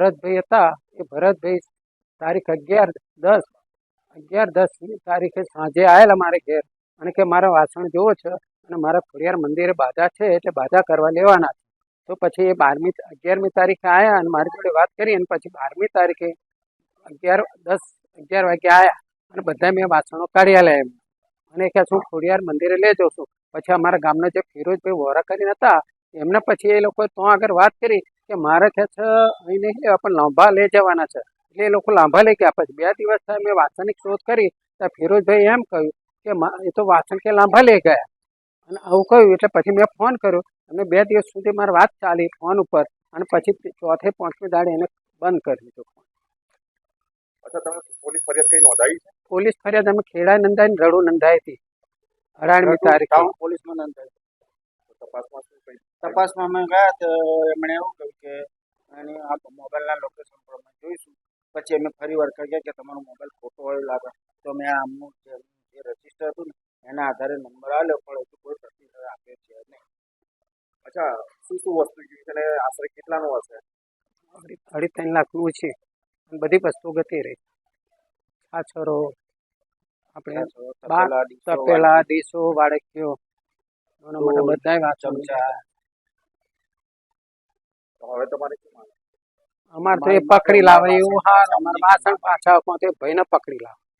ભરતભાઈ હતા, એ ભરતભાઈ તારીખ અગિયાર દસ અગિયાર દસ તારીખે સાંજે આવેલા મારે ઘેર. અને કે, મારા વાસણ જોવો છે અને મારા ખોડિયાર મંદિરે બાધા છે એટલે બાધા કરવા લેવાના તો પછી એ બારમી, અગિયારમી તારીખે આવ્યા અને મારી જોડે વાત કરી અને પછી બારમી તારીખે અગિયાર દસ, અગિયાર વાગે આવ્યા અને બધા મેં વાસણો કાઢ્યા લે એમ. અને કે, શું ખોડિયાર મંદિરે લઈ જાઉં છું પછી અમારા ગામના જે ફિરોજભાઈ વોરા કરીને હતા એમને પછી એ લોકોએ તો આગળ વાત કરી કે મારે કે છે અહીં નહીં પણ લાંભા લઈ જવાના છે. એટલે એ લોકો લાંભા લઈ ગયા પછી બે દિવસ મેં વાસણની શોધ કરી ત્યાં ફિરોજભાઈ એમ કહ્યું કે એ તો વાસણ કે લાંભા લઈ ગયા. અને આવું કહ્યું એટલે પછી મેં ફોન કર્યો અને બે દિવસ સુધી મારી વાત ચાલી ફોન ઉપર અને પછી ચોથે પાંચમી દાડે એને બંધ કરી દીધો ફોન. પોલીસ ફરિયાદ કઈ નોંધાવી પોલીસ ફરિયાદ અમે ખેડા નંદાઈ ને રડુ નંદાઈ હતી. અઢારમી તારીખ. પોલીસમાં નોંધાઈ. તપાસમાં શું કહ્યું તપાસમાં અમે ગયા તો એમણે એવું કહ્યું કે એની આ મોબાઈલના લોકેશન પર અમે જોઈશું. પછી અમે ફરી વાર કહ્યા કે તમારો મોબાઈલ ખોટો હોય લાગે. તો મેં આમનું જે જે રજિસ્ટર હતું ને એના આધારે નંબર આવ્યો પણ હજુ કોઈ પ્રતિસાદ આપ્યો છે નહીં. અચ્છા શું શું વસ્તુ જોઈ? છે અને આશરે કેટલાનું હશે? અઢી ત્રણ લાખનું છે. બધી વસ્તુ ગતી રહી. છાછરો આપણે તપેલા ડીશો વાડકીઓ. ચમચા હવે તમારે અમારે તો એ પકડી લાવે એવું હા અમારે વાસણ પાછા ભાઈ ને ભાઈને પકડી લાવે.